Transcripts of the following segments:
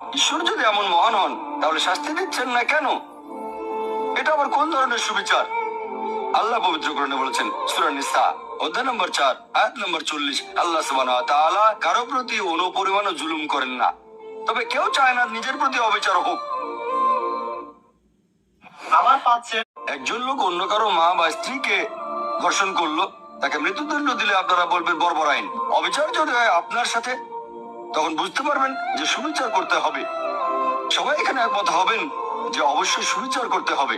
ঈশ্বর যদি এমন মহান হন তাহলে শাস্তি দিচ্ছেন না কেন? এটা আবার কোন ধরনের সুবিচার? আল্লাহ পবিত্র করণে বলেছেন সূরা নিসা অধ্যায় নম্বর চার আয়াত নম্বর চল্লিশ আল্লাহ তাআলা কারও প্রতি অনুপরিমাণও জুলুম করেন না। তবে কেউ চায় না নিজের প্রতি অবিচার হোক। আবার পাচ্ছেন একজন লোক অন্য কারও মা বা স্ত্রীকে ধর্ষণ করল তাকে মৃত্যুদণ্ড দিলে আপনারা বলবেন বর্বর আইন। অবিচার যদি হয় আপনার সাথে তখন বুঝতে পারবেন যে সুবিচার করতে হবে। সবাই এখানে একমত হবেন যে অবশ্যই সুবিচার করতে হবে।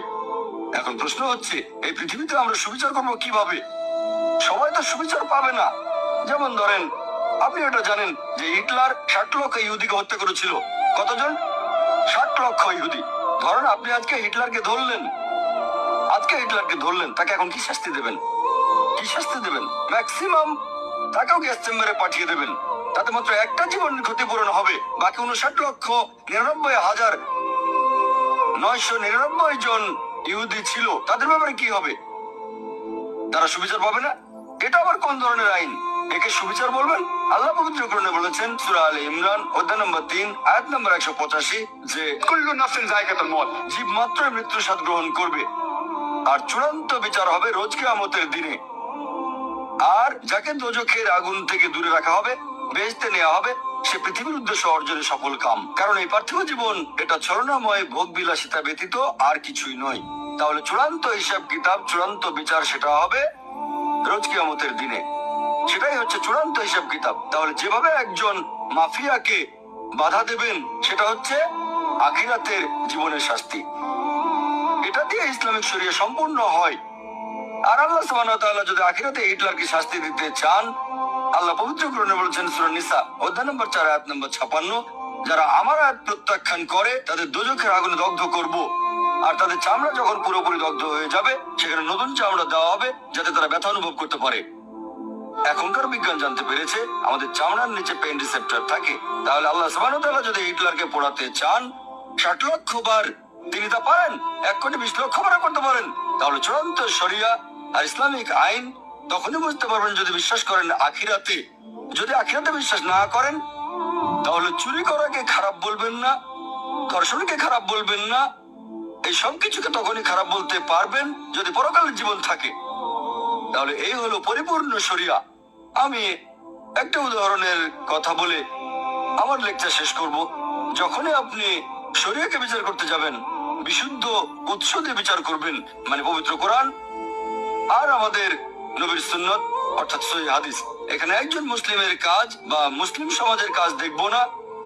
এখন প্রশ্ন হচ্ছে, এই পৃথিবীতে আমরা সুবিচার করব কীভাবে? সবাই তো সুবিচার পাবে না। যেমন ধরেন, আপনি এটা জানেন যে হিটলার ষাট লক্ষ ইহুদিকে হত্যা করেছিল। কতজন? ষাট লক্ষ ইহুদি। ধরেন আপনি আজকে হিটলারকে ধরলেন। আজকে হিটলারকে ধরলেন, তাকে এখন কি শাস্তি দেবেন? কি শাস্তি দেবেন? ম্যাক্সিমাম তাকেও গ্যাস চেম্বারে পাঠিয়ে দেবেন। তাতে মাত্র একটা জীবন ক্ষতিপূরণ হবে। বাকি উনষাট লক্ষ নিরানব্বই হাজার নয়শো নিরানব্বই জন ইহুদি ছিল। তাদের ব্যাপারে কি হবে? তারা সুবিচার পাবে না? এটা আবার কোন ধরনের আইন? একে সুবিচার বলবেন? আল্লাহ পবিত্র করণে বলেছেন, সুরা আলী ইমরান, অধ্যায় নম্বর তিন, আয়াত নম্বর একশো পঁচাশি, যে, কুল্লু নাফসিন মত জীব মাত্রই মৃত্যু স্বাদ গ্রহণ করবে। আর চূড়ান্ত বিচার হবে রোজ কেয়ামতের দিনে। আর যাকে দোজখের আগুন থেকে দূরে রাখা হবে বেহেশতে নেওয়া হবে। সে পৃথিবীর উদ্দেশ্য অর্জনে সফল কাম। কারণ এই পার্থিব জীবন, এটা ছলনাময় ভোগ বিলাসিতা ব্যতীত আর কিছুই নয়। তাহলে চূড়ান্ত হিসাব কিতাব, চূড়ান্ত বিচার সেটা হবে রোজ কিয়ামতের দিনে। সেটাই হচ্ছে চূড়ান্ত হিসাব কিতাব। তাহলে যেভাবে একজন মাফিয়াকে বাধা দেবেন, সেটা হচ্ছে আখিরাতের জীবনের শাস্তি। এটা দিয়ে ইসলামিক শরিয়া সম্পূর্ণ হয়। আর আল্লাহ তাআলা যদি আখিরাতে হিটলারকে শাস্তি দিতে চান আল্লাহ পবিত্র গ্রহণে বলেছেন, সূরা নিসা, অধ্যায় নম্বর 4 আয়াত নম্বর 56 যারা আমার আয়াত প্রত্যাখ্যান করে, তাদের দোজখের আগুনে দগ্ধ করব। আর তাদের চামড়া যখন পুরোপুরি দগ্ধ হয়ে যাবে, সেখানে নতুন চামড়া দেওয়া হবে, যাতে তারা ব্যথা অনুভব করতে পারে। এখনকার বিজ্ঞান জানতে পেরেছে, আমাদের চামড়ার নিচে পেন রিসেপ্টর থাকে। তাহলে আল্লাহ সুবহানাহু ওয়া তাআলা যদি হিটলারকে পোড়াতে চান, ষাট লক্ষ বার তিনি তা পারেন, এক কোটি বিশ লক্ষ বার করতে পারেন। তাহলে চূড়ান্ত শরিয়া আর ইসলামিক আইন তখনই বুঝতে পারবেন যদি বিশ্বাস করেন আখিরাতে। যদি আখিরাতে বিশ্বাস না করেন, তাহলে চুরি করাকে খারাপ বলবেন না ধর্ষণকে খারাপ বলবেন না, এই সব কিছুকে তখনই খারাপ বলতে পারবেন যদি পরকালের জীবন থাকে। তাহলে এই হলো পরিপূর্ণ শরিয়া। আমি একটা উদাহরণের কথা বলে আমার লেকচার শেষ করব। যখনই আপনি শরিয়াকে বিচার করতে যাবেন, বিশুদ্ধ উৎস দিয়ে বিচার করবেন মানে পবিত্র কোরআন, আর আমাদের নবীর সুন্নত, অর্থাৎ সহি হাদিস। এখানে একজন মুসলিমের কাজ বা মুসলিম সমাজের কাজ দেখব না।